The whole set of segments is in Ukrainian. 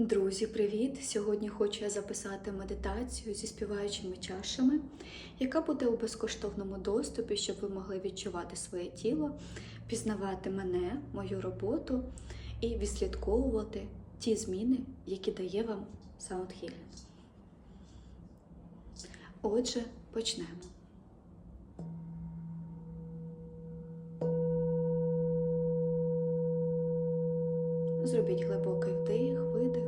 Друзі, привіт! Сьогодні хочу я записати медитацію зі співаючими чашами, яка буде у безкоштовному доступі, щоб ви могли відчувати своє тіло, пізнавати мене, мою роботу і відслідковувати ті зміни, які дає вам Sound. Отже, почнемо. Зробіть глибокий вдих, видих.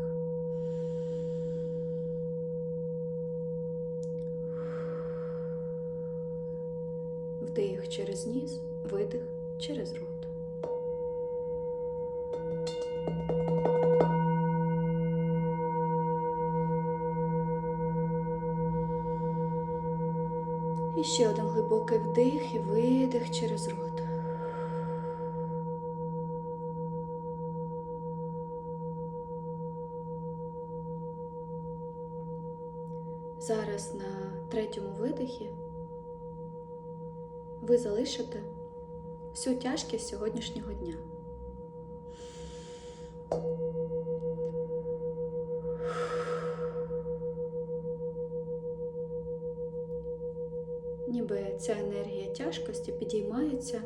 Вдих через ніс, видих через рот. І ще один глибокий вдих і видих через рот. Зараз на третьому видихі ви залишите всю тяжкість сьогоднішнього дня. Ніби ця енергія тяжкості підіймається.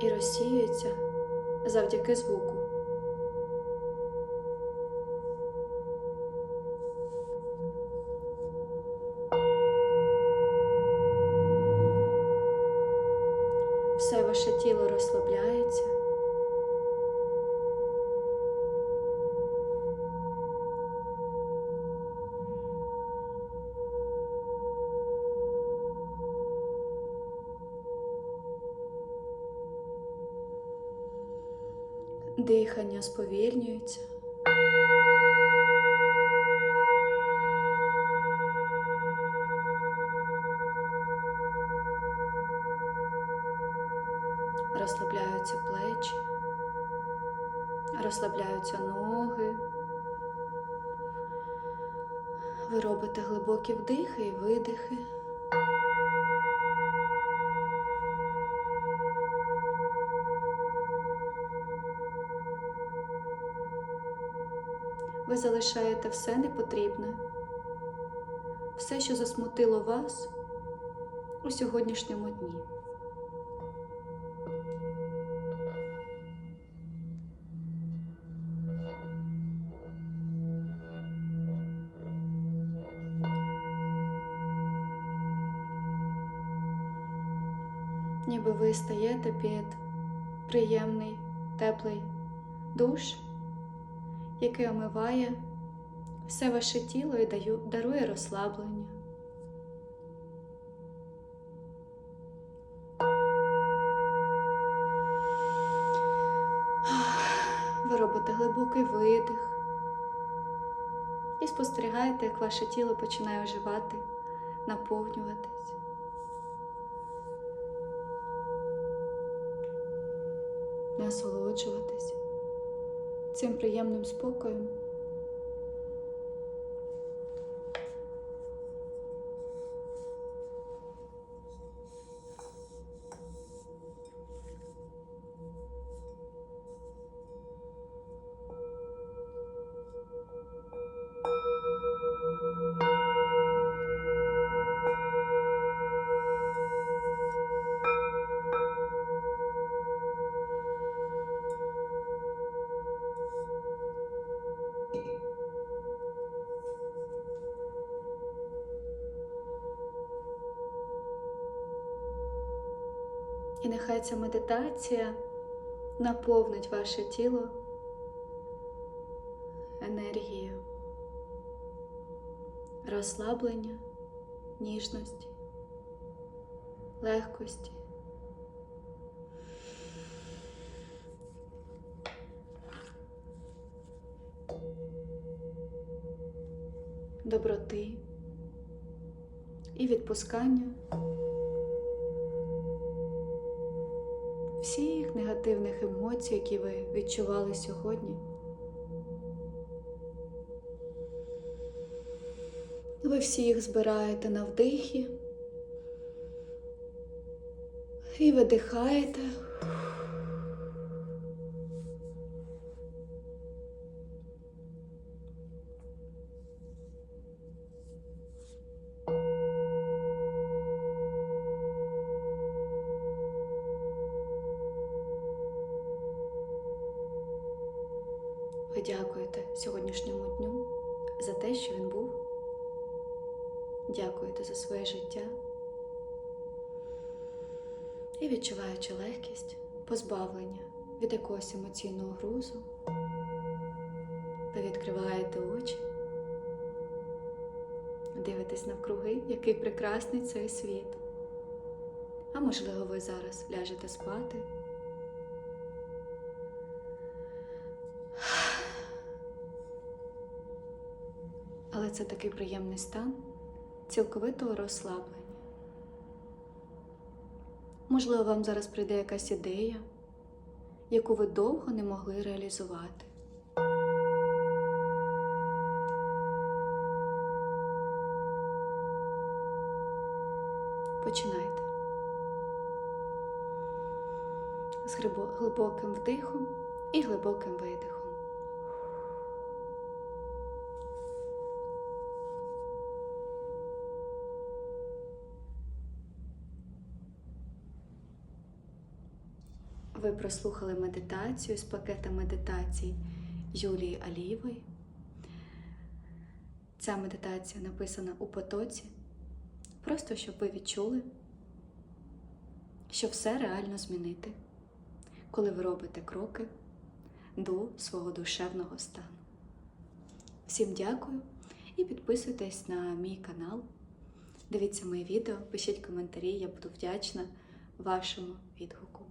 І розсіюється завдяки звуку. Все ваше тіло розслабляється. Дихання сповільнюється. Розслабляються плечі, розслабляються ноги. Ви робите глибокі вдихи і видихи. Ви залишаєте все непотрібне, все, що засмутило вас у сьогоднішньому дні. Ніби ви стаєте під приємний теплий душ, який омиває все ваше тіло і дарує розслаблення. Ви робите глибокий видих і спостерігаєте, як ваше тіло починає оживати, наповнюватись. Насолоджуватись цим приємним спокоєм. І нехай ця медитація наповнить ваше тіло енергією розслаблення, ніжності, легкості. Доброти і відпускання всіх негативних емоцій, які ви відчували сьогодні. Ви всі їх збираєте на вдихі І видихаєте. Ви дякуєте сьогоднішньому дню за те, що він був. Дякуєте за своє життя. І відчуваючи легкість, позбавлення від якогось емоційного грузу, ви відкриваєте очі, дивитесь навкруги, який прекрасний цей світ. А можливо, ви зараз ляжете спати. Це такий приємний стан цілковитого розслаблення. Можливо, вам зараз прийде якась ідея, яку ви довго не могли реалізувати. Починайте. З глибоким вдихом і глибоким видихом. Ви прослухали медитацію з пакета медитацій Юлії Алієвої. Ця медитація написана у потоці, просто щоб ви відчули, що все реально змінити, коли ви робите кроки до свого душевного стану. Всім дякую і підписуйтесь на мій канал. Дивіться мої відео, пишіть коментарі, я буду вдячна вашому відгуку.